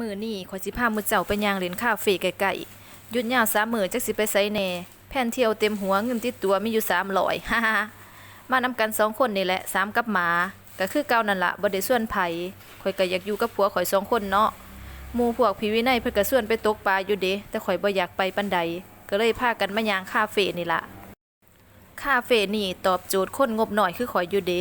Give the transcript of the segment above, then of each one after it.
มือนี้ข่อยสิพามือเจ้าไปย่างเล่นคาเฟ่ไกลๆหยุดยาวสามมือจักสิไปไสแหน่แผ่นเที่ยวเต็มหัวเงินติดตัวมีอยู่300ฮ่าๆมานำกันสองคนนี่แหละสามกับหมาก็คือเก่านั่นละบ่ได้ส่วนไผข่อยก็อยากอยู่กับผัวข่อยสองคนเนาะหมู่พวกพี่วินัยเพิ่นก็ส่วนไปตกปลาอยู่เด้แต่ข่อยบ่อยากไปปานใดก็เลยพากันมาย่างคาเฟ่นี่ละคาเฟ่นี่ตอบโจทย์คนงบหน่อยคือข่อยอยู่เดะ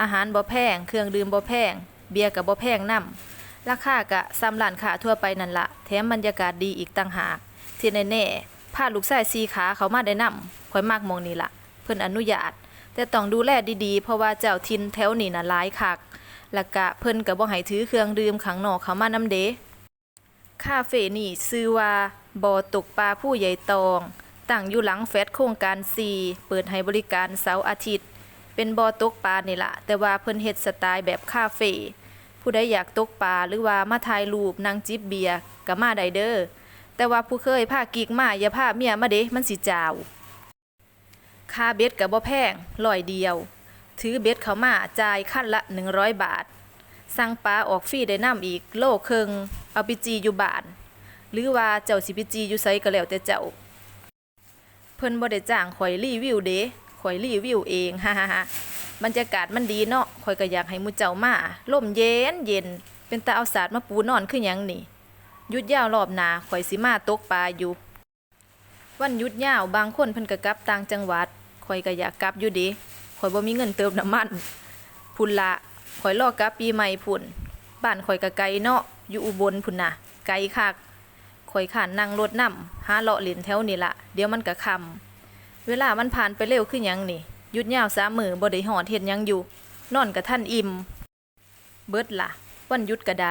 อาหารบ่แพงเครื่องดื่มบ่แพงเบียร์ก็บ่แพงนำ ราคากะซ้ำร้านค้าทั่วไปนั่นละแถมบรรยากาศดีอีกต่างหากที่แน่ๆพาลูกชายสีขาเขามาได้นำข่อยมากมองนี่ละเพิ่นอนุญาต แต่ต้องดูแลดีๆ เพราะว่าเจ้าทินแถวนี่น่ะหลายคักแล้วก็เพิ่นก็บ่ให้ถือเครื่องดื่มข้างนอกเขามานำเดะคาเฟ่นี่ชื่อว่าบ่อตกปลาผู้ใหญ่ตอง ตั้งอยู่หลังแฟดโครงการ 4 เปิดให้บริการเสาร์อาทิตย์ เป็นบ่อตกปลานี่ละแต่ว่าเพิ่นเฮ็ดสไตล์แบบคาเฟ่ ผู้ใดอยากตกปลาหรือว่ามาถ่ายรูปนั่งจิบเบียร์ก็มาได้เด้อแต่ว่าผู้เคยพากิกมาอย่าพาเมียมาเด้มันสิจาวค่าเบ็ดก็บ่แพงร้อยเดียว ถือเบ็ดเขามาจ่ายขั้นละ 100 บาท สั่งปลาออกฟรีได้น้ำอีกโลครึ่งเอาไปจีอยู่บ้าน หรือว่าเจ้าสิไปจีอยู่ไสก็แล้วแต่เจ้า เพิ่นบ่ได้จ้างข่อยรีวิวเด้ข่อยรีวิวเองฮ่าฮ่า บรรยากาศมันดีเนาะข่อยก็อยากให้มูเจ้ามาลมเย็นเย็น เป็นตาเอาสาดมาปูนอนคือหยังนี่หยุดยาวรอบนาข่อยสิมาตกปลาอยู่ วันหยุดยาวบางคนเพิ่นก็กลับต่างจังหวัดข่อยก็อยากกลับอยู่ด้ข่อยบ่มีเงินเติมน้ำมันพุ่นละข่อยรอกลับปีใหม่พุ่นบ้านข่อยก็ไกลเนาะอยู่อุบลพุ่นน่ะ ไกลคักข่อยขานนั่งรถนำหาเลาะเล่นแถวนี่ละเดี๋ยวมันก็ค่ำเวลามันผ่านไปเร็วคือหยังนี่ ยุดยาวสามมือบ่ได้หอดเฮ็ดหยังอยู่ นอนกับท่านอิ่ม เบิดละวันยุดกระได